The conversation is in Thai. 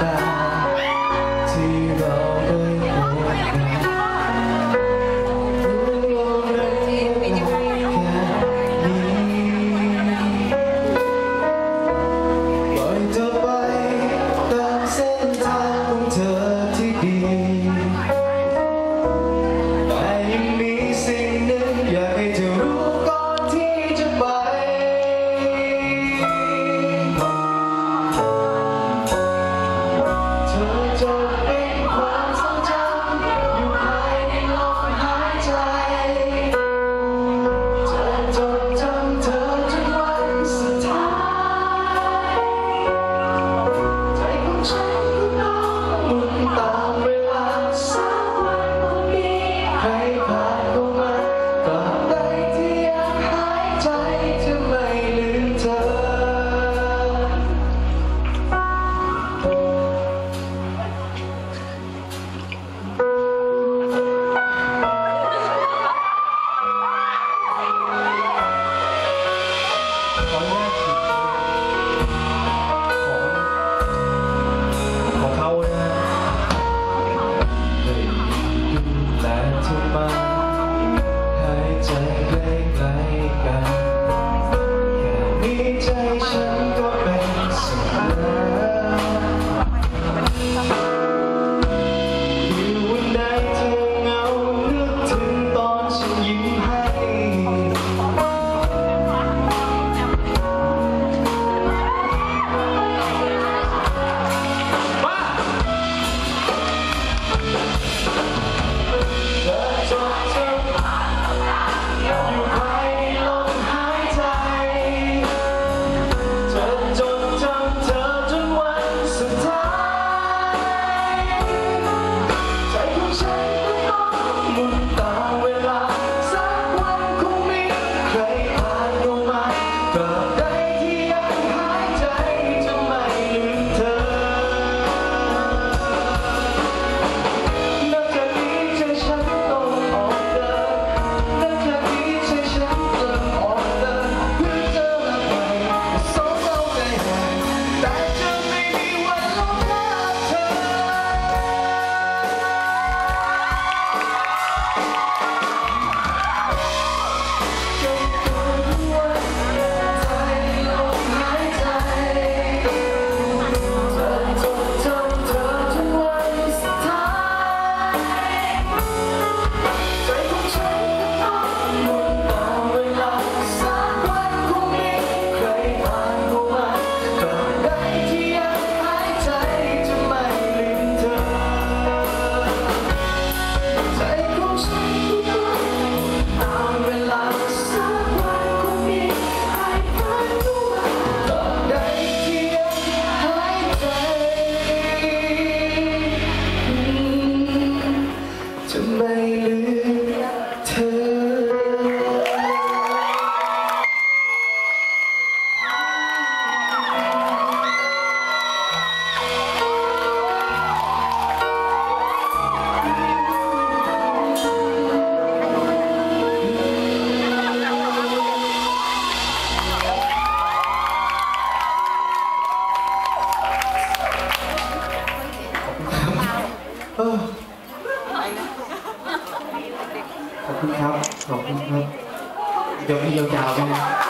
있어요. หายใจใกล้ๆกันมีใจฉันก็ 真美丽。 ขอบคุณครับ ขอบคุณครับยกยาวๆไปน